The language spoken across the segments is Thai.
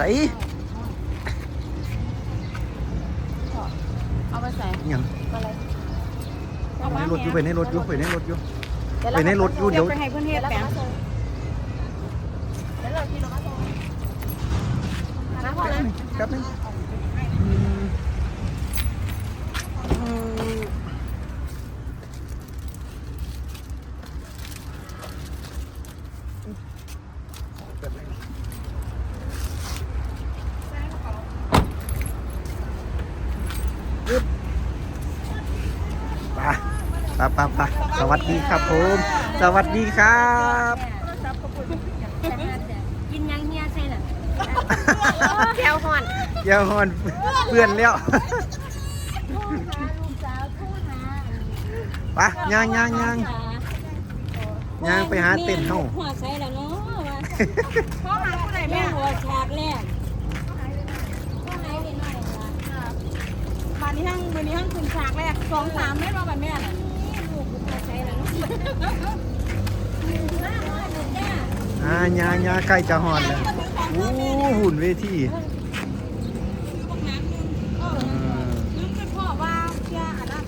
ใส่เอาไปใส่หยังอะไรไปในรถอยู่ไปในรถอยู่ไปในรถอยู่ไปในรถอยู่เดี๋ยวไปให้เพื่อนเฮ็ดแปมแล้วเราที่เรามาส่งนะพ่อนะครับนึงอืมอืมไปไปไปไปสวัสดีครับผม สวัสดีครับ กินยังเฮียใช่น่ะแก้วห่อนเดี๋ยวฮอนเพื่อนแล้วลูกสาวคู่หาไปย่างย่างย่างย่างไปหาเต็นท์เฮาหัวใส่แล้วเนาะว่าพ่อหาผู้ใดแม่แม่หัวฉากแรกก็ไหนเห็นหน่อยล่ะมานี้ห้างวันนี้ห้างคุณฉากแรกสองสามแม่รอบันแม่ อ่ายางย่าใกล้จะฮอนแล้วอู้หุ่นเวทีนึกเป็นพ่อว่าเชื่ออันนั้น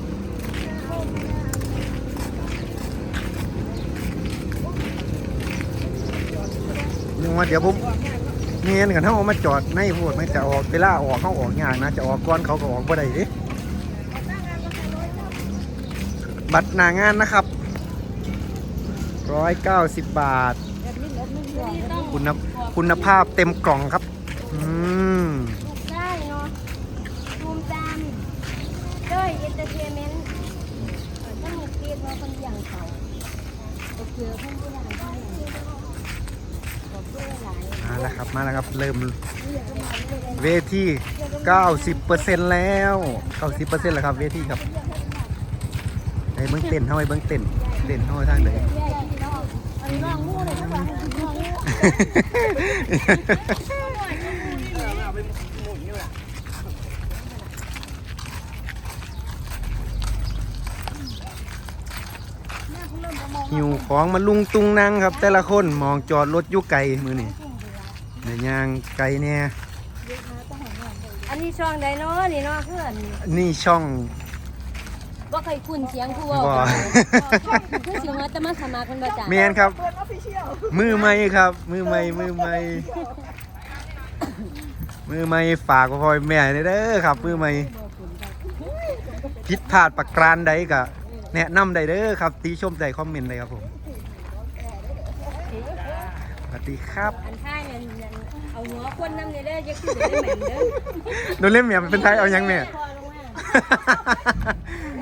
ยังว่าเดี๋ยวผมเงียนกันเฮาเอามาจอดในพูดไม่จะออกเวลาออกเขาออกยากนะ จะออกก่อนเขาก็ออกบ่ได้ดิบัตรหน้างานนะครับ 190 บาท คุณคุณภาพเต็มกล่องครับ อืมลูกได้เนาะภูมิจามเจ้ยเอนเตอร์เทนเมนต์ถ้าหมูปีดว่าคนอย่างเขาโอเคเพื่อนผู้ใหญ่ได้ขอบคุณหลายมาแล้วครับ มาแล้วครับ เริ่มเวที90%แล้ว 90%แล้วครับเวทีครับไอ้เบิ้งเต้นเฮาไอ้เบิ้งเต้นเต้นเฮาทางไหนอั นนี้น้องงูเลยทั้งหลายน้องงูหิวของมาลุงตุงนังครับ แต่ละคนมองจอดรถอยุไกลมือนี่เดี๋ยวยางไกลเนี่ยอันนี้ช่องไดเนาะนี่เนาะเพื่อนนี่ช่อง ว่าเคยคุ้นเสียงผู้บ่เว่าเพื่อเสียงว่าจะมาสมัครกันประจำเมียนครับมือไม่ครับ มือไม่มือไม่มือไม่ฝากพ่อแม่เด้อครับ มือไม่ผิดพลาดประการใดก็แนะนำได้เด้อครับตีชมใจคอมเมนต์เลยครับผมสวัสดีครับอันท้ายเนี่ยเอาหัวคนน้ำเนี่ยได้จะขึ้นได้เหมือนเดิมโดนเล่นเมียเป็นไทยเอายังแม่พอลงมาอ๋อ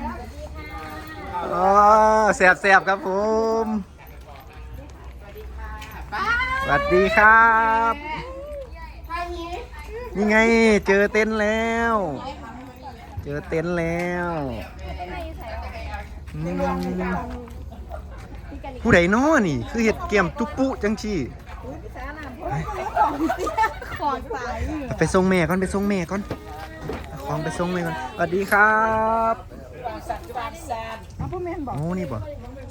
แสบแสบครับผมสวัสดีครับนี่ไงเจอเต็นแล้ว เจอเต็นแล้วผู้ใดน้อนี่ คือเห็ดเกียมตุ๊ปุจังชีไปส่งแม่ก่อนไปส่งแม่ก่อนของไปส่งแม่ก่อนสวัสดีครับ เอาพ่อแม่บอกโอ้นี่บ่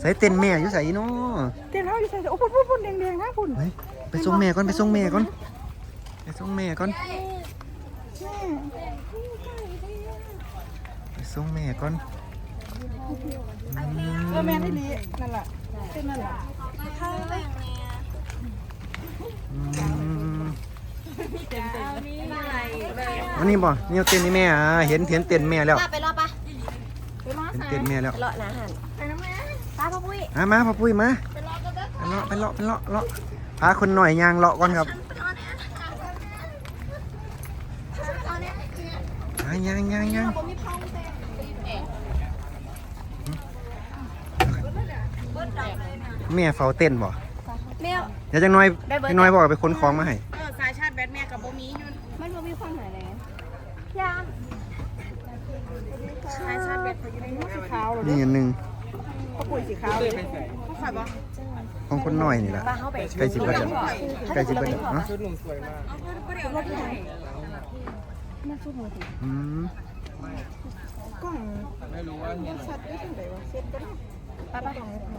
ใส่เต็นท์แม่อยู่ใส่เนาะเต้นเท่าอยู่ใส่โอ้พุ่นพุ่นพุ่นแดงๆนะพุ่นเฮ้ยไปส่งแม่ก่อนไปส่งแม่ก่อนไปส่งแม่ก่อนไปส่งแม่ก่อนอืมเออแม่ที่นี่นั่นแหละเต้นนั่นแหละอืมอันนี้บ่นี่เอาเต็นท์นี่แม่อะเห็นเห็นเต็นท์แม่แล้วไปรอปะไปรอ เห็นเต็นท์แม่แล้วรอนะหันไปนะแม่ป้าพ่อปุ้ยมามาพ่อปุ้ยมาไปเลาะไปเลาะไปเลาะเลาะพาคนหน่อยยางเลาะก่อนครับอะยางยางยางแม่เฝ้าเต้นบ่แม่เดี๋ยวจังน้อยจังน้อยบอกไปขนของมาให้เออสายชาร์จแบตแม่กับโบมีอยู่มันบ่มีความหมายเลยยาม สายชาร์จแบตเขาอยู่ในหัวสีขาวเหรอนี่อันหนึ่งเขาปุ๋ยสีขาวเลยเขาขายบ่ของคนน้อยนี่แหละป้าเข้าไปใกล้สิบเบิดแล้วใกล้สิบเบิดแล้วเนาะรถที่ไหนอืมกล้องไม่รู้ว่าชัดได้ถึงไหนวะเซ็ตก็ได้ป้าป้าอยู่ในผม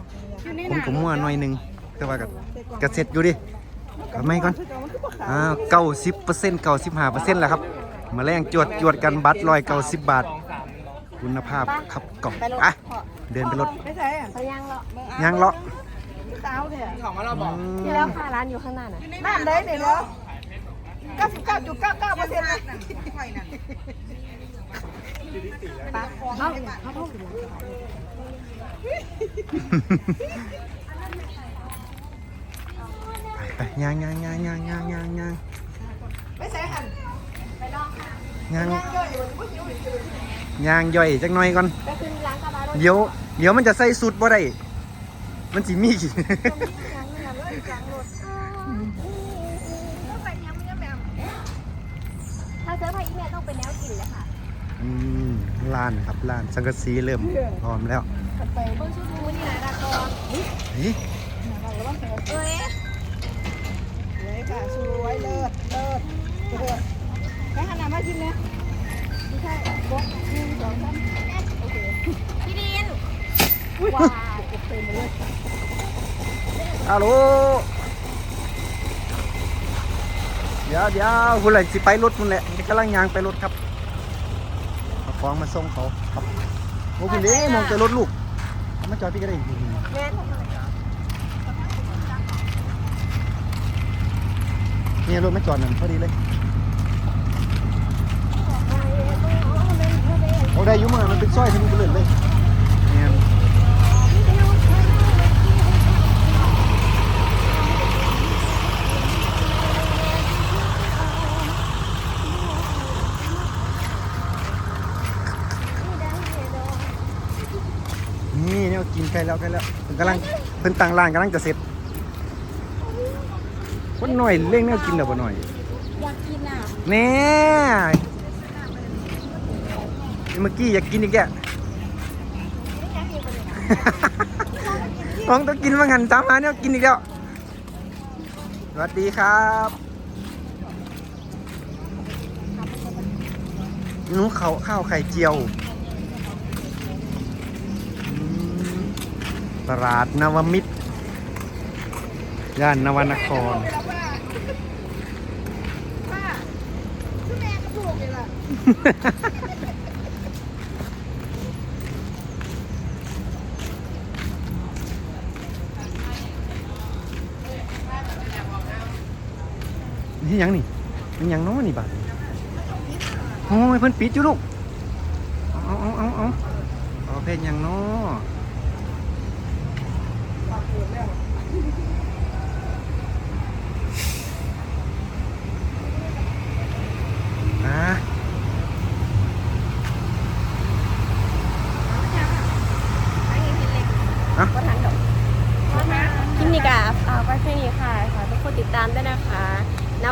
หนังก็มั่วหน่อยหนึงแต่ว่าก็ก็เสร็จอยู่ดิทำไมก่อนอ้าวเก้าสิบเปอร์เซ็นต์เก้าสิบห้าเปอร์เซ็นต์แหละครับมาแรงจวดจวดกันบัตรลอยเก้าสิบบาท คุณภาพครับกล่องอะเดินไปรถไม่ใช่อะไปย่างเลาะยางเลาะสาวเนี่ยอืมที่แล้วค่ะร้านอยู่ข้างหน้าน่ะบ้านเลยเดี๋ยวเก้าสิบเก้าจุดเก้าเก้าเปอร์เซ็นต์เลยเขาเขาต้องกินไปไปยางยางยางยางยางยางยางไม่ใช่หัน ยางย่อยอยู่ผู้หิวอยู่ยางย่อยจักหน่อยก่อนไปขึ้นร้านกาแฟรถเดี๋ยว เดี๋ยวมันจะใส่สุดบ่ได้ มันสิมียังเนี่ยเลยกลางรถถ้าเจอพาอีเมลต้องเป็นแนวกินเลยค่ะอืมร้านครับร้านสังกะสีเริ่มพร้อมแล้วไปเบิ้งชุดมูนี่นะดากอนเฮ้ยเอ้ยเลยค่ะสวยเลิศเลิศเลิศแค่ขนาดมา กินนะไม่ใช่บกหนึ่งสองสามโอเคพี่ดินว้าวเก็บเต็มเลยฮัลโหลเดี๋ยวเดี๋ยวคุณเลยสิไปรถคุณแหละกำลังยางไปรถครับเอาของมาส่งเขาครับโอ้คุณเด้มองแต่รถลูกเอามาจอดพี่ก็ได้แม่นเนี่ยรถมาจอดนั่นพอดีเลย เอาได้อยุ่มามันเป็นซอยทะลุไปเลยเลยเนี่ยนี่เนี่ยกินใกล้แล้วใกล้แล้วเพิ่นกำลังเพิ่นตั้งร้านกำลังจะเสร็จคนหน่อยเร่งแนวกินเดี๋ยวบ่หน่อยอยากกินอะ แน่ เมื่อกี้อยากกินอีกแกไม่อยากกินคนเดียวน้องต้องกินมางันตามมาเนี่ยกินอีกแล้ว สวัสดีครับนูเขาข้าวไข่เจียว ตลาดนวมิตร ย่านนวนคร ที่ยังนี่มันยังน้อนี่บาดโอ้ยเพิ่นปิดอยู่ลูกเอาเอาเอาเอาเอาเพลงยังน้ออะ คลิปนี้กับฝากไว้แค่นี้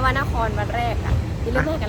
ค่ะขอทุกคนติดตามด้วนครวันแรกอะอย่าลืมให้กำลังกัน